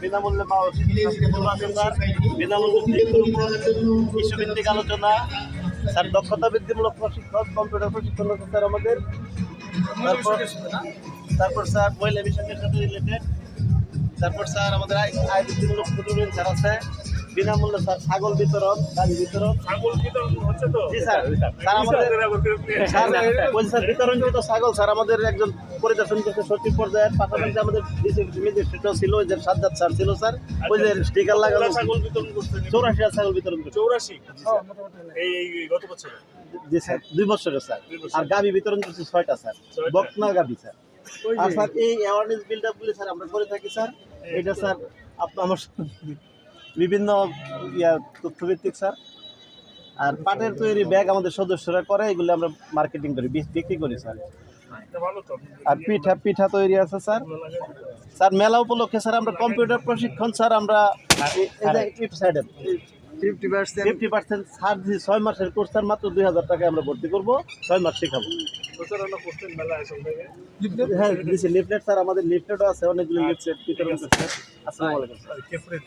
বিনামূল্যে পাওয়া বিনামূল্যে বিশ্বভিত্তিক আলোচনা স্যার দক্ষতা বৃদ্ধিমূলক প্রশিক্ষণ কম্পিউটার প্রশিক্ষণ আছে স্যার আমাদের। তারপর তারপর স্যার মহিলা বিষয়ের সাথে রিলেটেড তারপর স্যার আমাদের আয় বৃদ্ধিমূলক প্রতিবেদন স্যার আছে। বিনামূল্যে স্যার ছাগল বিতরণ গাড়ি বিতরণ। ছাগল বিতরণ হচ্ছে তো? জি স্যার। স্যার। আমাদের বলছি স্যার বিতরণকৃত ছাগল স্যার আমাদের একজন পরিদর্শন করতে সচিব পর্যায়ের পাশাপাশি আমাদের ম্যাজিস্ট্রেট ছিল যে সাজ্জাদ স্যার ছিল স্যার। ওই যে স্টিকার লাগানো ছাগল বিতরণ করছে? চৌরাশি ছাগল বিতরণ করছে। চৌরাশি? এই গত বছর? জি স্যার দুই বছরের স্যার। আর গাবি বিতরণ করছি ছয়টা স্যার। বকনা গাবি স্যার। আর স্যার এই অ্যাওয়ারনেস বিল্ড আপ গুলি স্যার আমরা করে থাকি স্যার। এটা স্যার আপনার আমার বিভিন্ন, ইয়া, তথ্যভিত্তিক, স্যার। আর পাটের তৈরি ব্যাগ আমাদের সদস্যরা করে, এগুলো আমরা মার্কেটিং করি, বিক- বিক্রি করি, স্যার। আর পিঠা পিঠা তৈরি আছে, স্যার। স্যার, মেলা উপলক্ষে, স্যার, আমরা কম্পিউটার প্রশিক্ষণ, স্যার, আমরা ফিফটি পার্সেন্ট ফিফটি পার্সেন্ট ছাড় দিয়ে ছয় মাসের কোর্স মাত্র দুই হাজার টাকায় আমরা ভর্তি করব ছয় মাস শেখাবো। হ্যাঁ লিফলেট স্যার আমাদের লিফলেটও আছে অনেকগুলো লিফলেট বিতরণ করছে আসসালামু আলাইকুম কে ফ্রেন্ড